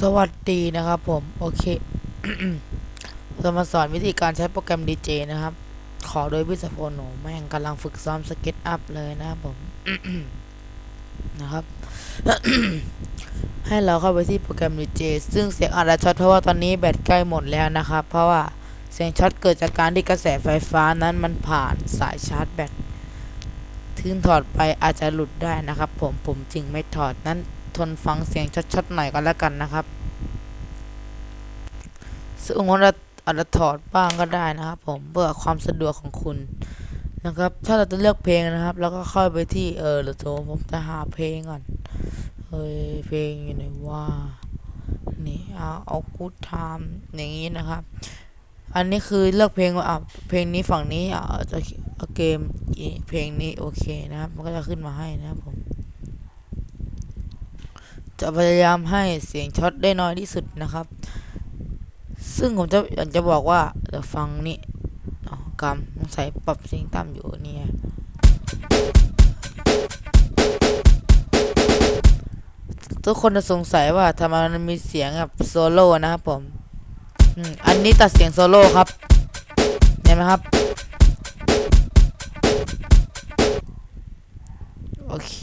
สวัสดีนะครับผม โอเคจะมาสอนวิธีการใช้โปรแกรม DJ นะครับ ขอโดยพิสพลโหนูแม่งกำลังฝึกซ้อมสเก็ตอัพเลยนะครับผมนะครับ ให้เราเข้าไปที่โปรแกรม DJ ซึ่งเสียงอาจจะช็อตเพราะว่าตอนนี้แบตใกล้หมดแล้วนะครับ เพราะว่าเสียงช็อตเกิดจากการที่กระแสไฟฟ้านั้นมันผ่านสายชาร์จแบตถึงถอดไปอาจจะหลุดได้นะครับ ผมผมจึงไม่ถอดนั้น ทนฟังเสียงชัดๆหน่อยก็แล้วกันนะครับ ซึ่งผมจะอาจจะถอดบ้างก็ได้นะครับ ผมเพื่อความสะดวกของคุณนะครับ ถ้าเราจะเลือกเพลงนะครับ แล้วก็เข้าไปที่เออหรือโทรผมจะหาเพลงก่อนเฮ้ยเพลงอยู่ไหนว่านี่เอาเอากูทามอย่างนี้นะครับ อันนี้คือเลือกเพลงว่าอะเพลงนี้ฝั่งนี้อะจะเอเกมเพลงนี้โอเคนะครับ มันก็จะขึ้นมาให้นะครับผม จะพยายามให้เสียงช็อตได้น้อยที่สุดนะครับ ซึ่งผมจะอยากจะบอกว่าเดี๋ยวฟังนี่กรรมต้องใส่ปรับเสียงต่ำอยู่นี่ทุกคนจะสงสัยว่าทำไมมันมีเสียงแบบโซโล่นะครับผมอืมอันนี้ตัดเสียงโซโล่ครับ เห็นไหมครับ โอเค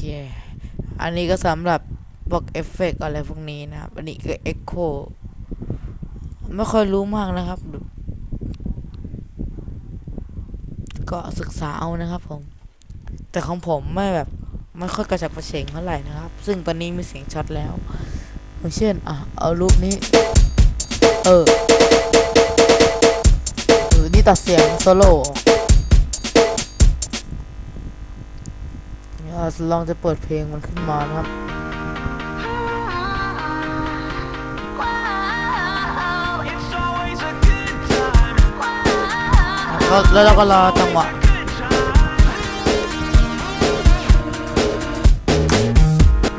อันนี้ก็สำหรับ พวกเอฟเฟกต์อะไรพวกนี้นะครับ อันนี้ก็เอ็กโคไม่ค่อยรู้มากนะครับ ก็ศึกษาเอานะครับผม แต่ของผมไม่แบบไม่ค่อยกระฉับกระเฉงเท่าไหร่นะครับ ซึ่งตอนนี้มีเสียงช็อตแล้วอย่างเช่น อะ เอารูปนี้ เออเออนี่ตัดเสียงโซโล่เนี่ยลองจะเปิดเพลงมันขึ้นมานะครับ แล้วแล้วเราก็รอจังหวะ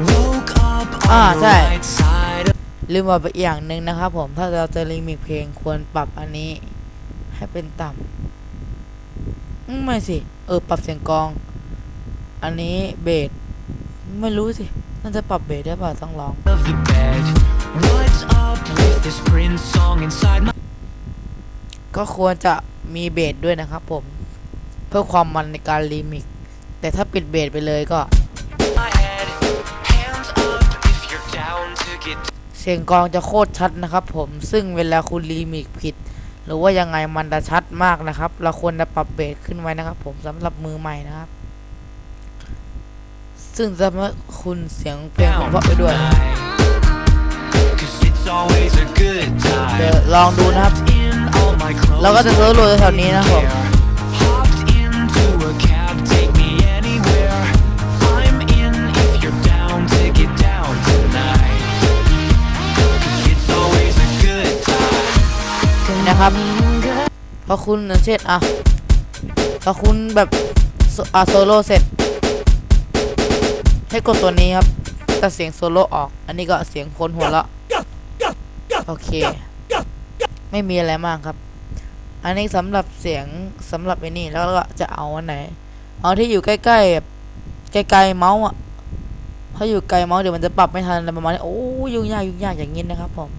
Woke up on Ah, the ใช่ right side of ลืมบอกไปอีกอย่างหนึ่งนะครับผมถ้าเราจะรีมิกเพลงควรปรับอันนี้ ให้เป็นต่ำอืมไม่สิเออปรับเสียงกลอง อันนี้เบสไม่รู้สิน่าจะปรับเบสได้เปล่าต้องลอง the bed. What's up with this Prince song inside my ก็ควรจะ มีเบสด้วยนะครับผม เพื่อความมันในการรีมิก แต่ถ้าปิดเบสไปเลยก็ head? Hands up if you're down to get เสียงกลองจะโคตรชัดนะครับผม ซึ่งเวลาคุณรีมิกผิด หรือว่ายังไงมันจะชัดมากนะครับ เราควรจะปรับเบสขึ้นไว้นะครับ ผมสำหรับมือใหม่นะครับ ซึ่งจะทำให้คุณเสียงเพลงผมเพราะไปด้วย tonight. Cause it's always a good เดี๋ยว time. ลองดูนะครับ เราก็จะโซโล่แถวๆนี้นะครับผมนะครับพอคุณอย่างเช่นอะพอคุณแบบอะโซโล่เสร็จ ให้กดตัวนี้ครับตัดเสียงโซโล่ออก อันนี้ก็เสียงคนหัวเราะโอเค ไม่มีอะไรมากครับ อันนี้สำหรับเสียงสำหรับไอ้นี่แล้วก็จะเอาอันไหน เอาที่อยู่ใกล้ๆแบบไกลๆเมาส์อะถ้าอยู่ไกลเมาส์เดี๋ยวมันจะปรับไม่ทันอะไรประมาณนี้โอ้ยุ่งยากยุ่งยากอย่างนี้นะครับผม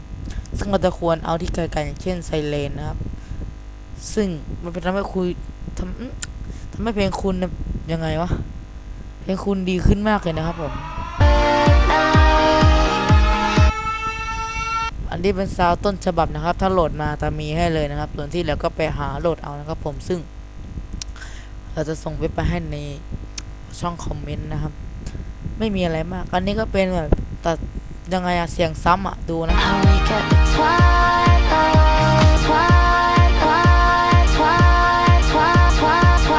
ซึ่งเราจะควรเอาที่ไกลๆอย่างเช่นไซเรนนะครับ ซึ่งมันเป็นทำให้คุยทำทำให้เพลงคุณยังไงวะเพลงคุณดีขึ้นมากเลยนะครับผม อันนี้เป็นซาวต้นฉบับนะครับ ถ้าโหลดมาจะมีให้เลยนะครับ ส่วนที่แล้วก็ไปหาโหลดเอานะครับ ผมซึ่ง เราจะส่งไปไปให้ในช่องคอมเมนต์นะครับ ไม่มีอะไรมาก อันนี้ก็เป็นแบบตัดยังไงอะเสียงซ้ำอะดูนะ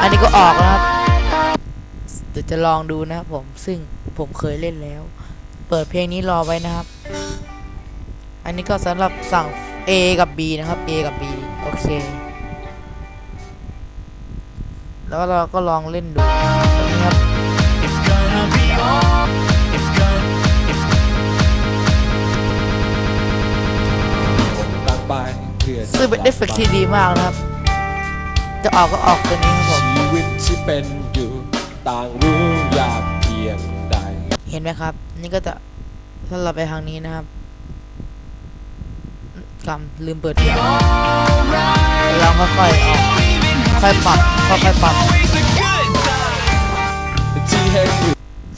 อันนี้ก็ออกแล้วครับเดี๋ยวจะลองดูนะครับผมซึ่งผมเคยเล่นแล้ว เปิดเพลงนี้รอไว้นะครับ อันนี้ก็สำหรับสั่ง A กับ B นะครับ A กับ B โอเค แล้วเราก็ลองเล่นดูตรงนี้ครับ It's gonna be all. It's gonna. ตั้งไปเพื่อซึ่งเป็นเอฟเฟกต์ที่ดีมากนะครับ จะออกก็ออกตัวนี้ครับผมชีวิตที่เป็นอยู่ต่างรู้ยากเพียงใด เห็นไหมครับ นี่ก็จะถ้าเราไปทางนี้นะครับ กรรม ลืมเปิดเสียงลองค่อยๆออกค่อยปรับค่อยๆปรับ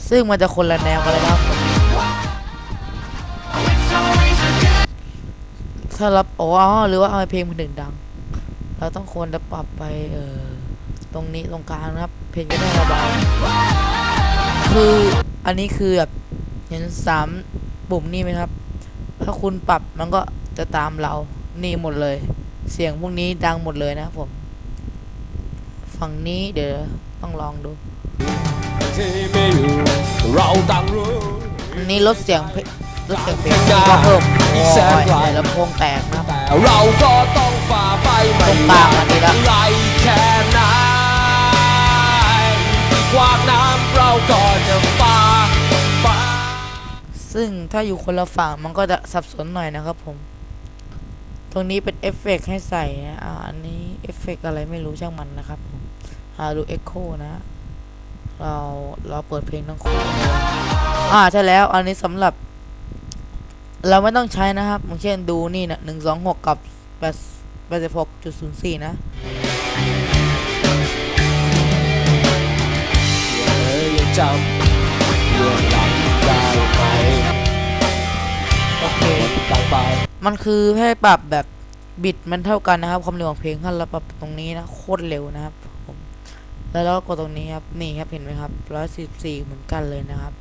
ซึ่งมันจะคนละแนวกันเลยนะครับถ้าเราอ๋อหรือว่าเอาเพลงมันถึงดัง เราต้องควรจะปรับไปเออตรงนี้ตรงกลางนะครับ เพลงจะได้ระบายคืออันนี้คือแบบเห็นสามปุ่มนี่ไหมครับ ถ้าคุณปรับมันก็ จะตามเรานี่หมดเลย เสียงพวกนี้ดังหมดเลยนะผม ฝั่งนี้เดี๋ยวต้องลองดูที่ไม่อยู่เราต่างรู้อันนี้ลดเสียงลดเสียงเพลงก็เพิ่มโอ้ยลำโพงแตกนะเราก็ต้องฝ่าไปไม่ตรงกลางอันนี้ละไรแค่ไหนขวางน้ำเราก็จะฝ่าซึ่งถ้าอยู่คนละฝั่งมันก็จะสับสนหน่อยนะครับผม ตรงนี้เป็นเอฟเฟกต์ให้ใส่นะอ่าอันนี้เอฟเฟกต์อะไรไม่รู้ช่างมันนะครับผมหาดูเอ็กโคนะเราเราเปิดเพลงทั้งคู่อ่าใช่แล้วอันนี้สำหรับ เราไม่ต้องใช้นะครับอย่างเช่นดูนี่นะหนึ่งสองหกกับแปดแปดสิบหกจุดศูนย์สี่นะเธอยังจำ มันคือให้ปรับแบบบิดมันเท่ากันนะครับ ความเร็วของเพลงถ้าเราปรับตรงนี้นะโคตรเร็วนะครับผมแล้วเราก็กดตรงนี้ครับนี่ครับเห็นไหมครับร้อยสิบสี่เหมือนกันเลยนะครับ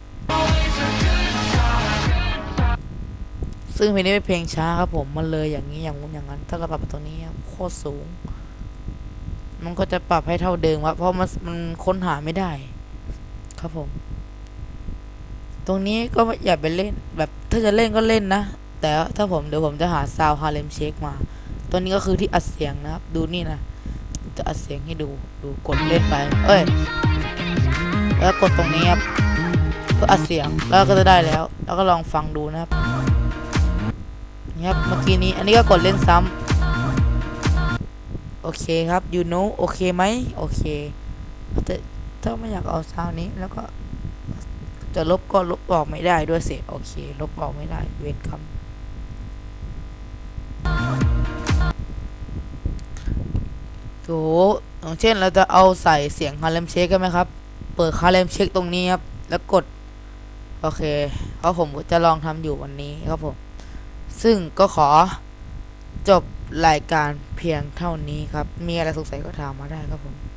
ซึ่งเพลงนี้เป็นเพลงช้าครับผมมันเลยอย่างนี้อย่างงู้นอย่างนั้น ถ้าเราปรับตรงนี้ครับโคตรสูง มันก็จะปรับให้เท่าเดิมครับเพราะมันมันค้นหาไม่ได้ ครับผม ตรงนี้ก็อย่าไปเล่นแบบถ้าจะเล่นก็เล่นนะ แต่ถ้าผมเดี๋ยวผมจะหาซาวฮาเลมเชคมา ตัวนี้ก็คือที่อัดเสียงนะครับ ดูนี่นะ จะอัดเสียงให้ดู ดูกดเล่นไป เอ้ย แล้วกดตรงนี้ครับเพื่ออัดเสียง แล้วก็จะได้แล้ว แล้วก็ลองฟังดูนะครับนี่ครับ เมื่อกี้นี้ อันนี้ก็กดเล่นซ้ำ โอเคครับ you know โอเคไหม โอเค แต่ถ้าไม่อยากเอาซาวนี้ แล้วก็จะลบก็ลบออกไม่ได้ด้วยเสียโอเค ลบออกไม่ได้ เวรกร ถอย่างเช่นเราจะเอาใส่เสียงคาเลมเชคกันไหมครับ เปิดคาเลมเชคตรงนี้ครับ แล้วกด โอเคเพราะผมจะลองทำอยู่วันนี้ครับผม ซึ่งก็ขอจบรายการเพียงเท่านี้ครับ มีอะไรสงสัยก็ถามมาได้ครับผม